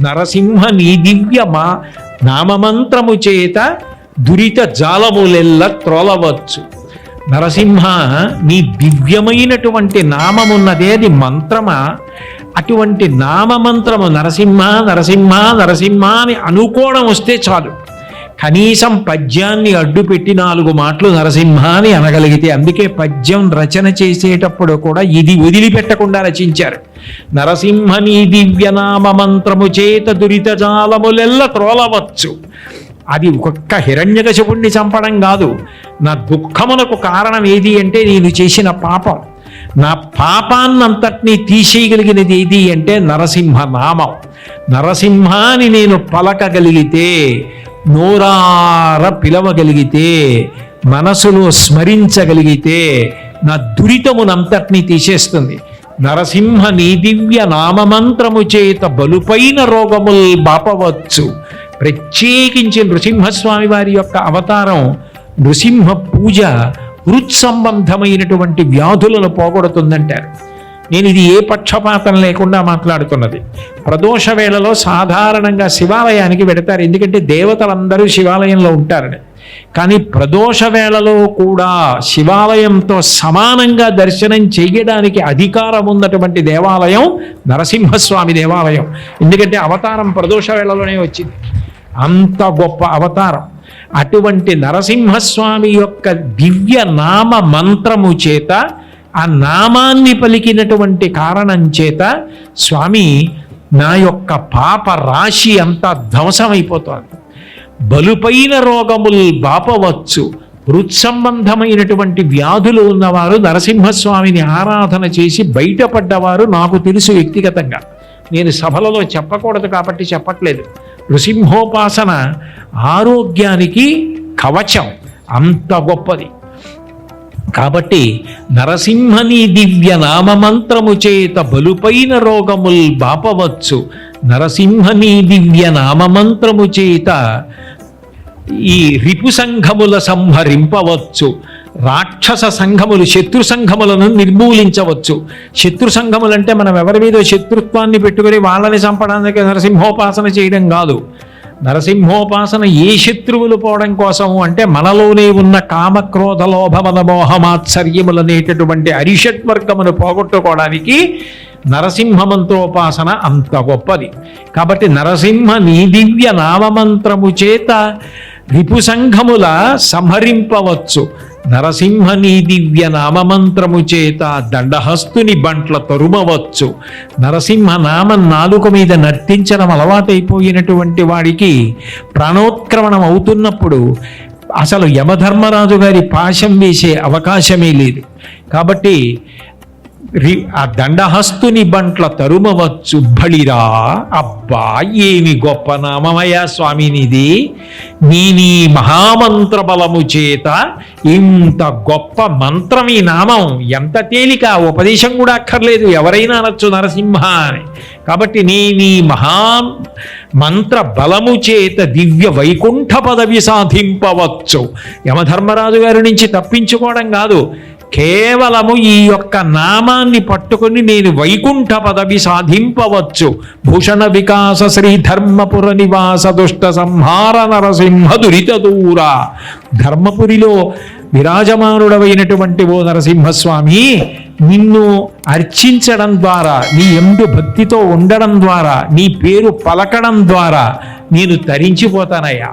నరసింహ నీ దివ్య మా నామమంత్రము చేత దురిత జాలములెల్ల త్రోలవచ్చు. నరసింహ నీ దివ్యమైనటువంటి నామమున్నదే అది మంత్రమా? అటువంటి నామమంత్రము నరసింహ నరసింహ నరసింహ అని అనుకోవడం వస్తే చాలు. కనీసం పద్యాన్ని అడ్డుపెట్టి నాలుగు మాటలు నరసింహ అని అనగలిగితే అందుకే పద్యం రచన చేసేటప్పుడు కూడా ఇది వదిలిపెట్టకుండా రచించారు. నరసింహని దివ్యనామ మంత్రము చేత దురిత జాలములెల్ల త్రోలవచ్చు. అది ఒక్క హిరణ్యకశపుణ్ణి చంపడం కాదు. నా దుఃఖమునకు కారణం ఏది అంటే నేను చేసిన పాపం. నా పాపాన్నంతటినీ తీసేయగలిగినది ఏది అంటే నరసింహ నామం నరసింహాని నేను పలకగలిగితే నోరార పిలవగలిగితే మనసులో స్మరించగలిగితే నా దురితమునంతటినీ తీసేస్తుంది. నరసింహ నీ దివ్య నామమంత్రము చేత బలుపైన రోగముల్ బాపవచ్చు. ప్రత్యేకించి నృసింహస్వామి వారి యొక్క అవతారం నృసింహ పూజ హృత్సంబంధమైనటువంటి వ్యాధులను పోగొడుతుందంటారు. నేను ఇది ఏ పక్షపాతం లేకుండా మాట్లాడుతున్నది ప్రదోష వేళలో సాధారణంగా శివాలయానికి వెడతారు. ఎందుకంటే దేవతలందరూ శివాలయంలో ఉంటారని. కానీ ప్రదోష వేళలో కూడా శివాలయంతో సమానంగా దర్శనం చేయడానికి అధికారం ఉన్నటువంటి దేవాలయం నరసింహస్వామి దేవాలయం. ఎందుకంటే అవతారం ప్రదోష వేళలోనే వచ్చింది. అంత గొప్ప అవతారం. అటువంటి నరసింహస్వామి యొక్క దివ్య నామ మంత్రము చేత ఆ నామాన్ని పలికినటువంటి కారణం చేత స్వామి నా యొక్క పాప రాశి అంతా ధ్వంసమైపోతోంది. బలుపైన రోగములు బాపవచ్చు. హృత్సంబంధమైనటువంటి వ్యాధులు ఉన్నవారు నరసింహస్వామిని ఆరాధన చేసి బయటపడ్డవారు నాకు తెలుసు వ్యక్తిగతంగా. నేను సభలలో చెప్పకూడదు కాబట్టి చెప్పట్లేదు. నృసింహోపాసన ఆరోగ్యానికి కవచం. అంత గొప్పది. కాబట్టి నరసింహని దివ్య నామమంత్రము చేత బలుపైన రోగముల్ బాపవచ్చు. నరసింహని దివ్య నామమంత్రము చేత ఈ రిపు సంఘముల సంహరింపవచ్చు. రాక్షస సంఘములు శత్రు సంఘములను నిర్మూలించవచ్చు. శత్రు సంఘములంటే మనం ఎవరి మీద శత్రుత్వాన్ని పెట్టుకొని వాళ్ళని చంపడానికి నరసింహోపాసన చేయడం కాదు. నరసింహోపాసన ఏ శత్రువులు పోవడం కోసము అంటే మనలోనే ఉన్న కామక్రోధ లోభమన మోహమాత్సర్యములనేటటువంటి అరిషట్వర్గమును పోగొట్టుకోవడానికి నరసింహమంత్రోపాసన అంత గొప్పది. కాబట్టి నరసింహ నీ దివ్య నామమంత్రము చేత రిపు సంఘముల సంహరింపవచ్చు. నరసింహ నీ దివ్య నామమంత్రము చేత దండహస్తుని బంట్ల తరుమవచ్చు. నరసింహ నామం నాలుక మీద నర్తించడం అలవాటైపోయినటువంటి వాడికి ప్రాణోత్క్రమణం అవుతున్నప్పుడు అసలు యమధర్మరాజు గారి పాశం వేసే అవకాశమే లేదు. కాబట్టి ఆ దండహస్తుని బంట్ల తరుమవచ్చు. బళిరా అబ్బా ఏమి గొప్ప నామమయ్యా స్వామినిది. నీ నీ మహామంత్ర బలము చేత ఇంత గొప్ప మంత్రం ఈ నామం. ఎంత తేలిక ఉపదేశం కూడా అక్కర్లేదు. ఎవరైనా అనొచ్చు నరసింహ అని. కాబట్టి నీ నీ మహా మంత్ర బలము చేత దివ్య వైకుంఠ పదవి సాధింపవచ్చు. యమధర్మరాజు గారి నుంచి తప్పించుకోవడం కాదు. కేవలము ఈ యొక్క నామాన్ని పట్టుకుని నేను వైకుంఠ పదవి సాధింపవచ్చు. భూషణ వికాస శ్రీ ధర్మపుర నివాస దుష్ట సంహార నరసింహ దురిత దూర. ధర్మపురిలో విరాజమానుడవైనటువంటి ఓ నరసింహస్వామి నిన్ను అర్చించడం ద్వారా నీ ఎందు భక్తితో ఉండడం ద్వారా నీ పేరు పలకడం ద్వారా నేను తరించిపోతానయ్యా.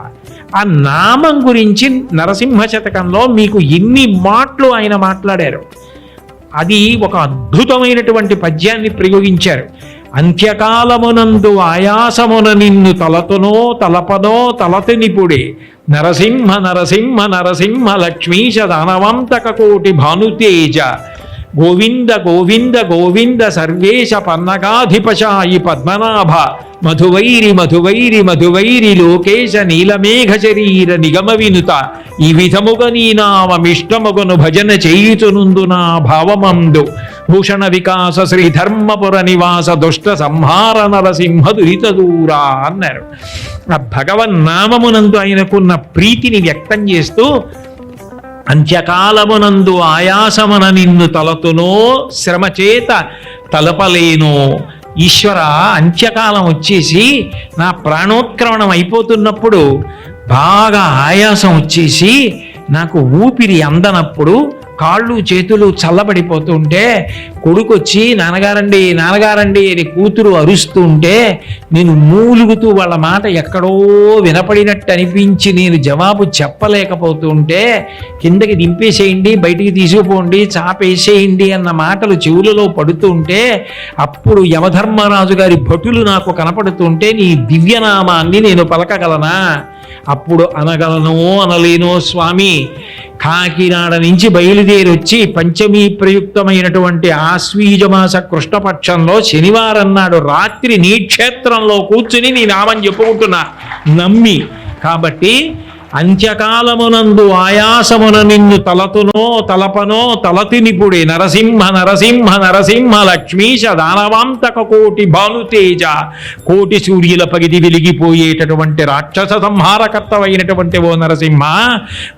ఆ నామం గురించి నరసింహ శతకంలో మీకు ఎన్ని మాటలు ఆయన మాట్లాడారు. అది ఒక అద్భుతమైనటువంటి పద్యాన్ని ప్రయోగించారు. అంత్యకాలమునందు ఆయాసమున నిన్ను తలతునో తలపనో తలతనిపుడే నరసింహ నరసింహ నరసింహ లక్ష్మీశ దానవంతక కోటి భానుతేజ గోవింద గోవింద గోవింద సర్వేశ పన్నగాధిపశాయి పద్మనాభ. మధువైరి మధువైరి మధువైరి లోకేశ నీలమేఘ శరీర నిగమ వినుత. ఈ విధముగ నీ నామమిష్టముగను భజన చేయుచునుందు నా భావమందు. భూషణ వికాస శ్రీ ధర్మపుర నివాస దుష్ట సంహార నరసింహ దురిత దూరా అన్నారు. ఆ భగవన్నామమునందు ఆయనకున్న ప్రీతిని వ్యక్తం చేస్తూ అంత్యకాలమునందు ఆయాసమున నిన్ను తలతునో శ్రమ చేత తలపలేను. ఈశ్వర అంత్యకాలం వచ్చేసి నా ప్రాణోత్క్రమణం అయిపోతున్నప్పుడు బాగా ఆయాసం వచ్చేసి నాకు ఊపిరి అందనప్పుడు కాళ్ళు చేతులు చల్లబడిపోతుంటే కొడుకొచ్చి నాన్నగారండి నాన్నగారండి అని కూతురు అరుస్తూ ఉంటే నేను మూలుగుతూ వాళ్ళ మాట ఎక్కడో వినపడినట్టు అనిపించి నేను జవాబు చెప్పలేకపోతుంటే కిందకి దింపేసేయండి బయటికి తీసుకుపోండి చాపేసేయండి అన్న మాటలు చెవులలో పడుతుంటే అప్పుడు యమధర్మరాజు గారి భటులు నాకు కనపడుతుంటే నీ దివ్యనామాన్ని నేను పలకగలనా? అప్పుడు అనగలను అనలేనో స్వామి కాకినాడ నుంచి బయలుదేరి వచ్చి పంచమీ ప్రయుక్తమైనటువంటి ఆశ్వీజమాస కృష్ణపక్షంలో శనివారం నాడు రాత్రి నీ క్షేత్రంలో కూర్చుని నీ నామని చెప్పుకుంటున్నా. నమ్మి. కాబట్టి అంత్యకాలమునందు ఆయాసమున నిన్ను తలతునో తలపనో తలతినిపుడే నరసింహ నరసింహ నరసింహ లక్ష్మీశ దానవాంతక కోటి భానుతేజ కోటి సూర్యుల పగిది వెలిగిపోయేటటువంటి రాక్షస సంహారకర్తవైనటువంటి ఓ నరసింహ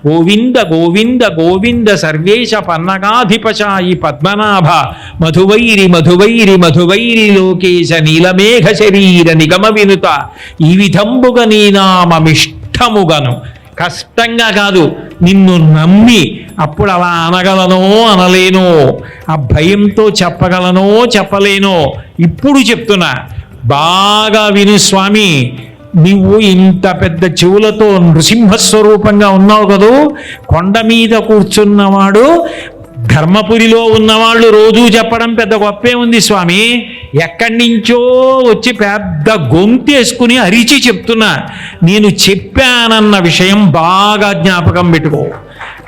గోవింద గోవింద గోవింద సర్వేశ పన్నగాధిపశాయి పద్మనాభ మధువైరి మధువైరి మధువైరి లోకేశ నీలమేఘ శరీర నిగమ వినుత ఈ విధంబుగ నీ నామమిష్టముగను. కష్టంగా కాదు నిన్ను నమ్మి అప్పుడు అలా అనగలనో అనలేనో ఆ భయంతో చెప్పగలనో చెప్పలేనో ఇప్పుడు చెప్తున్నా బాగా విను స్వామి నువ్వు ఇంత పెద్ద చెవులతో నృసింహస్వరూపంగా ఉన్నావు కదూ కొండ మీద కూర్చున్నవాడు ధర్మపురిలో ఉన్నవాళ్ళు రోజూ చెప్పడం పెద్ద గొప్పే ఉంది స్వామి. ఎక్కడి నుంచో వచ్చి పెద్ద గొంతేసుకుని అరిచి చెప్తున్నా నేను చెప్పానన్న విషయం బాగా జ్ఞాపకం పెట్టుకో.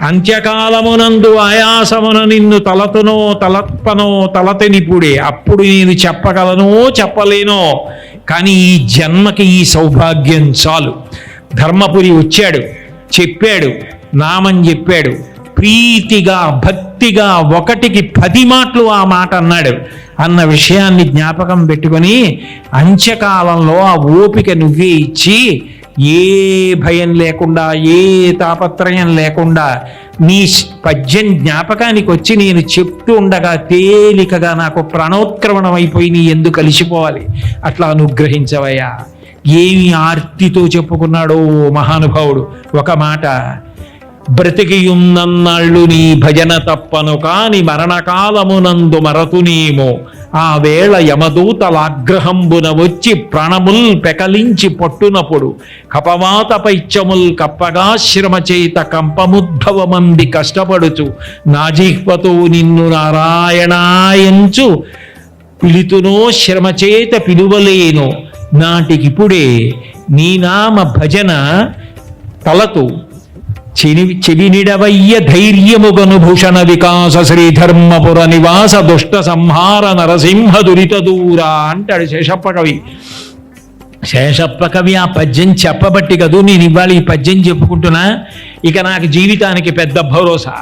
అంత్యకాలమునందు ఆయాసమున నిన్ను తలతునో తలత్పనో తలతెనిపుడే అప్పుడు నేను చెప్పగలనో చెప్పలేనో కానీ ఈ జన్మకి ఈ సౌభాగ్యం చాలు. ధర్మపురి వచ్చాడు చెప్పాడు నామని చెప్పాడు. ప్రీతిగా భక్తిగా ఒకటికి పది మాటలు ఆ మాట అన్నాడు. అన్న విషయాన్ని జ్ఞాపకం పెట్టుకొని అంత్యకాలంలో ఆ ఓపిక నువ్వే ఇచ్చి ఏ భయం లేకుండా ఏ తాపత్రయం లేకుండా నీ పద్యం జ్ఞాపకానికి వచ్చి నేను చెప్తూ ఉండగా తేలికగా నాకు ప్రాణోత్క్రమణం అయిపోయి నీ ఎందుకు కలిసిపోవాలి. అట్లా అనుగ్రహించవయ్యా. ఏమి ఆర్తితో చెప్పుకున్నాడో మహానుభావుడు. ఒక మాట బ్రతికియున్నన్నాళ్ళు నీ భజన తప్పను కాని మరణకాలమునందు మరతునేమో ఆ వేళ యమదూతలాగ్రహంబున వచ్చి ప్రాణముల్ పెకలించి పట్టునప్పుడు కపవాత పైత్యముల్ కప్పగా శ్రమ చేత కంపముద్భవమంది కష్టపడుచు నాజిహ్వతో నిన్ను నారాయణాయంచు పిలుతునో శ్రమ చేత పిలువలేను. నాటికిప్పుడే నీ నామ భజన తలతు చెని చెవినిడవయ్య ధైర్యముగను భూషణ వికాస శ్రీధర్మపుర నివాస దుష్ట సంహార నరసింహ దురిత దూరా అంటాడు శేషప్ప కవి. శేషప్ప కవి ఆ పద్యం చెప్పబట్టి కదూ నేను ఇవాళ ఈ పద్యం చెప్పుకుంటున్నా. ఇక నాకు జీవితానికి పెద్ద భరోసా.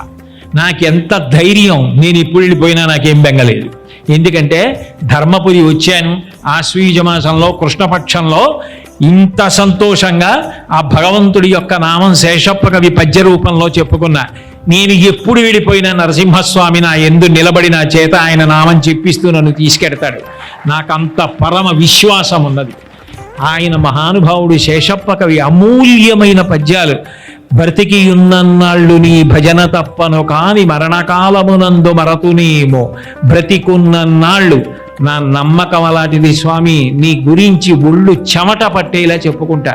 నాకెంత ధైర్యం నేను ఇప్పుడు వెళ్ళిపోయినా నాకేం బెంగలేదు ఎందుకంటే ధర్మపురి వచ్చాను. ఆశ్వీజ మాసంలో కృష్ణపక్షంలో ఇంత సంతోషంగా ఆ భగవంతుడి యొక్క నామం శేషప్ప కవి పద్య రూపంలో చెప్పుకున్నా. నేను ఎప్పుడు విడిపోయిన నరసింహస్వామి నా ఎందు నిలబడి నా చేత ఆయన నామం చెప్పిస్తూ నన్ను తీసుకెడతాడు. నాకంత పరమ విశ్వాసం ఉన్నది. ఆయన మహానుభావుడు శేషప్ప కవి అమూల్యమైన పద్యాలు. బ్రతికి ఉన్నన్నాళ్ళు నీ భజన తప్పను కాని మరణకాలమునందు మరతునేమో. బ్రతికున్నన్నాళ్ళు నా నమ్మకం అలాంటిది స్వామి. నీ గురించి ఒళ్ళు చెమట పట్టేలా చెప్పుకుంటా.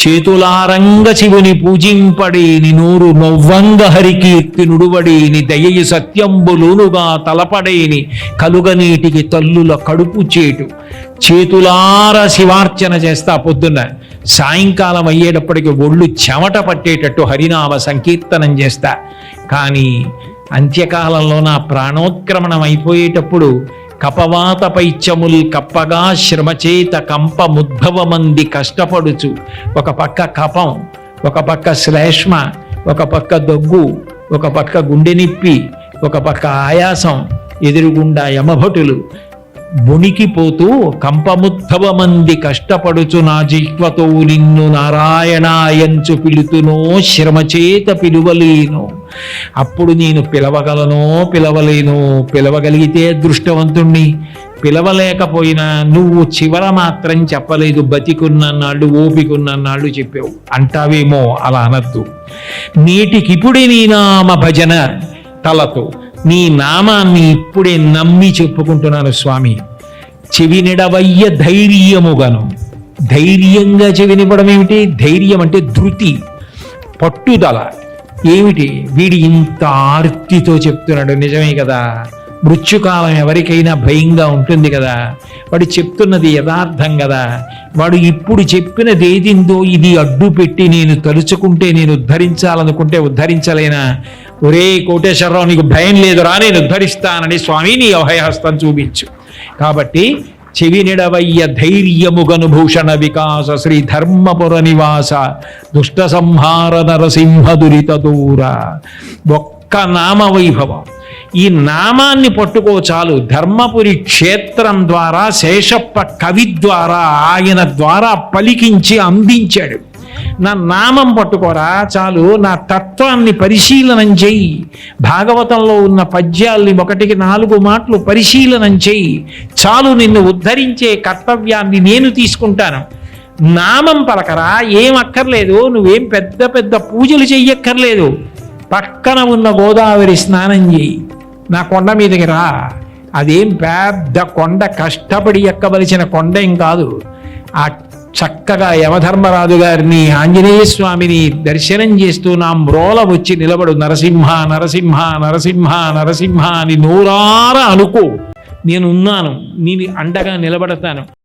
చేతులారంగ శివుని పూజింపడి ని నూరు నొవ్వంగ హరికీర్తి నుడువడి ని దయయు సత్యంబులునుగా తలపడేని కలుగనీటికి తల్లుల కడుపు చేటు. చేతులార శివార్చన చేస్తా పొద్దున్న. సాయంకాలం అయ్యేటప్పటికి ఒళ్ళు చెమట పట్టేటట్టు హరినామ సంకీర్తనం చేస్తా. కానీ అంత్యకాలంలో నా ప్రాణోత్క్రమణం అయిపోయేటప్పుడు కపవాత పైత్యముల్ కప్పగా శ్రమచేత కంప ముద్భవమంది కష్టపడుచు. ఒక పక్క కపం ఒక పక్క శ్లేష్మ ఒక పక్క దగ్గు ఒక పక్క గుండె నిప్పి ఒక పక్క ఆయాసం ఎదురుగుండా యమభటులు బుణికిపోతూ కంపముద్భవమంది కష్టపడుచు నా జిహ్వతో నిన్ను నారాయణాయంచు పిలుతునో శ్రమచేత పిలువలేను. అప్పుడు నేను పిలవగలనో పిలవలేను పిలవగలిగితే అదృష్టవంతుణ్ణి. పిలవలేకపోయినా నువ్వు చివర మాత్రం చెప్పలేదు బతికున్నన్నాళ్ళు ఓపికున్నన్నాళ్ళు చెప్పావు. అంటావేమో అలా అనద్దు. నేటికిప్పుడే నీ నామ భజన తలతో. నీ నామాన్ని ఇప్పుడే నమ్మి చెప్పుకుంటున్నాను స్వామి. చెవినిడవయ్య ధైర్యముగను. ధైర్యంగా చెవినివ్వడం ఏమిటి? ధైర్యం అంటే ధృతి పట్టుదల. ఏమిటి? వీడి ఇంత ఆర్తితో చెప్తున్నాడు. నిజమే కదా? మృత్యుకాలం ఎవరికైనా భయంగా ఉంటుంది కదా? వాడు చెప్తున్నది యథార్థం కదా? వాడు ఇప్పుడు చెప్పినది ఏదిందో ఇది అడ్డు పెట్టి నేను తలుచుకుంటే నేను ఉద్ధరించాలనుకుంటే ఉద్ధరించలేనా? ఒరే కోటేశ్వరరావు నీకు భయం లేదురా నేను ఉద్ధరిస్తానని స్వామి నీ అభయహస్తం చూపించు. కాబట్టి చెవినిడవయ్య ధైర్యముగను భూషణ వికాస శ్రీ ధర్మపుర నివాస దుష్ట సంహార నరసింహ దురిత దూర. ఒక్క నామ వైభవం. ఈ నామాన్ని పట్టుకో చాలు. ధర్మపురి క్షేత్రం ద్వారా శేషప్ప కవి ద్వారా ఆయన ద్వారా పలికించి అందించాడు. నా నామం పట్టుకోరా చాలు. నా తత్వాన్ని పరిశీలనం చెయ్యి భాగవతంలో ఉన్న పద్యాల్ని ఒకటికి నాలుగు మాటలు పరిశీలనం చెయ్యి చాలు నిన్ను ఉద్ధరించే కర్తవ్యాన్ని నేను తీసుకుంటాను. నామం పలకరా ఏం అక్కర్లేదు. నువ్వేం పెద్ద పెద్ద పూజలు చెయ్యక్కర్లేదు. పక్కన ఉన్న గోదావరి స్నానం చేయి. నా కొండ మీదకి రా. అదేం పెద్ద కొండ కష్టపడి ఎక్కవలసిన కొండ ఏం కాదు. ఆ చక్కగా యమధర్మరాజు గారిని ఆంజనేయ స్వామిని దర్శనం చేస్తూ నా మ్రోల వచ్చి నిలబడు. నరసింహ నరసింహ నరసింహ నరసింహ అని నూరార అనుకో. నేనున్నాను నేను అండగా నిలబడతాను.